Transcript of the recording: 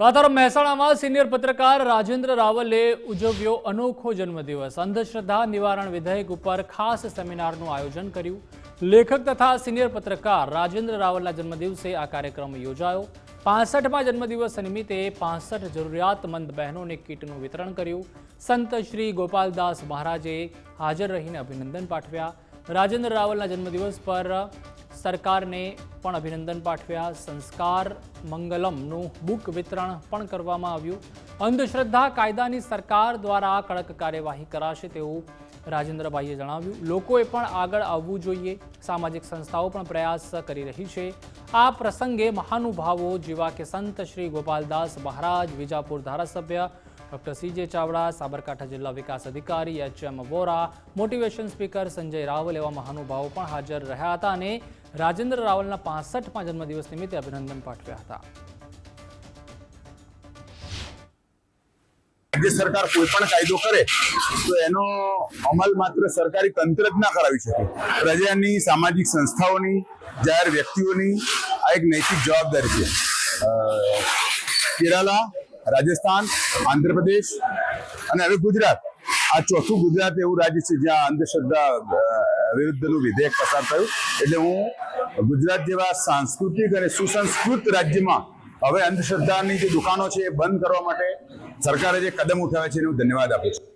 તો મહેસાણામાં સિનિયર પત્રકાર રાજેન્દ્ર રાવલે ઉજવ્યો અનોખો જન્મદિવસ. અંધશ્રદ્ધા નિવારણ વિધેયક ઉપર ખાસ સેમિનારનું આયોજન કર્યું. લેખક તથા સિનિયર પત્રકાર રાજેન્દ્ર રાવલના જન્મદિવસે આ કાર્યક્રમ યોજાયો. પાસઠમાં જન્મદિવસ નિમિત્તે પાસઠ જરૂરિયાતમંદ બહેનોને કીટનું વિતરણ કર્યું. સંત શ્રી ગોપાલદાસ મહારાજે હાજર રહીને અભિનંદન પાઠવ્યા. રાજેન્દ્ર રાવલના જન્મદિવસ પર સરકારને પણ અભિનંદન પાઠવ્યા. સંસ્કાર મંગલમનું બુક વિતરણ પણ કરવામાં આવ્યું. અંધશ્રદ્ધા કાયદાની સરકાર દ્વારા કડક કાર્યવાહી કરાશે તેવું રાજેન્દ્રભાઈએ જણાવ્યું. લોકોએ પણ આગળ આવવું જોઈએ. સામાજિક સંસ્થાઓ પણ પ્રયાસ કરી રહી છે. આ પ્રસંગે મહાનુભાવો જેવા કે સંત શ્રી ગોપાલદાસ મહારાજ, વિજાપુર ધારાસભ્ય ડોક્ટર સીજે ચાવડા, સાબરકાંઠા જિલ્લા વિકાસ અધિકારી H M Vora, motivation speaker Sanjay Raval એવા મહાનુભાવો પણ હાજર રહ્યા હતા અને રાજેન્દ્ર રાવલના પાસઠમાં જન્મદિવસ નિમિત્તે અભિનંદન પાઠવ્યા હતા. રાજ્ય સરકાર કોઈ પણ કાયદો કરે, તો એનો અમલ માત્ર સરકારી તંત્ર જ ના કરાવી શકે. પ્રજાની સામાજિક સંસ્થાઓની, જાહેર વ્યક્તિઓની આ એક નૈતિક જવાબદારી છે. કેરાલા રાજસ્થાન, આંધ્રપ્રદેશ અને હવે ગુજરાત. આ ચોથું ગુજરાત એવું રાજ્ય છે જ્યાં અંધશ્રદ્ધા વિરુદ્ધનું વિધેયક પસાર થયું. એટલે હું ગુજરાત જેવા સાંસ્કૃતિક અને સુસંસ્કૃત રાજ્યમાં હવે અંધશ્રદ્ધાની જે દુકાનો છે એ બંધ કરવા માટે સરકારે જે કદમ ઉઠાવે છે એનું ધન્યવાદ આપું છું.